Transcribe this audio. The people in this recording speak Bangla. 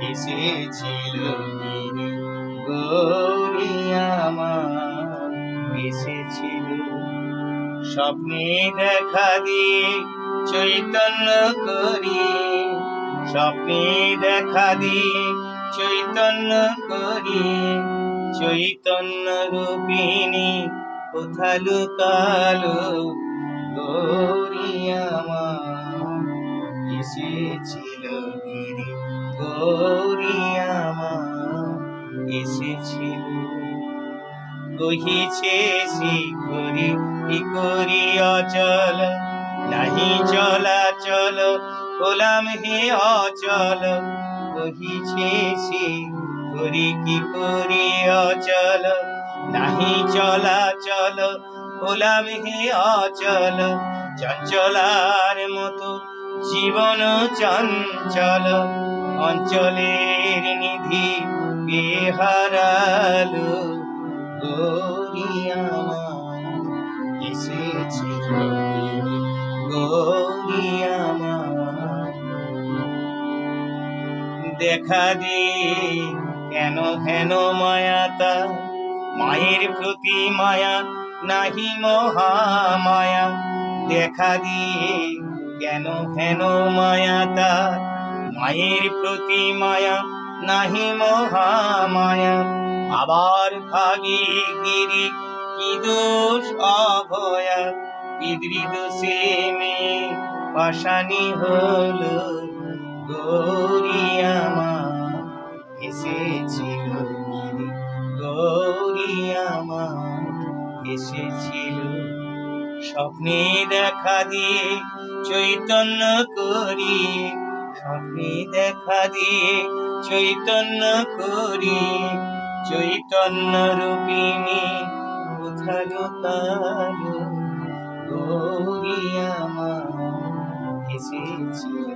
এসেছিল গিরি আমার এসেছিল। স্বপ্নে দেখা দিয়ে চৈতন্য করি। স্বপ্নে দেখা দিয়ে চৈতন্য করি। চৈতন্য রূপিণী কোথা লুকালো গৌরী আমার এসেছিল গিরি গৌরী আমার এসেছিল কহিছে শিখরি অচল? নাহি চলাচল হলাম হে অচল। কহিছে শিখরি, কি অচল? নাহি চলাচল হলাম হে অচল। চঞ্চলার মতো জীবন চঞ্চল, অঞ্চলের নিধি এসেছিল গৌরী দেখা দে কেন হেন মায়াতা, মায়ের প্রতি মায়া, নাহি মহামায়া দেখা দিয়ে কেন হেন মায়াতা মায়ের প্রতি মায়া নাহি মহামায়া। আবার ভাগি গিরি, কি দোষ অভয়া? পিতৃ দোষে মে পাশানি হল গৌরী আমার এসেছিল গিরি গৌরী আমার এসেছিল স্বপ্নে দেখা দিয়ে চৈতন্য করি। স্বপ্নে দেখা দিয়ে চৈতন্য করি। চৈতন্য রূপিণী কোথালো গৌরী আমার এসেছিল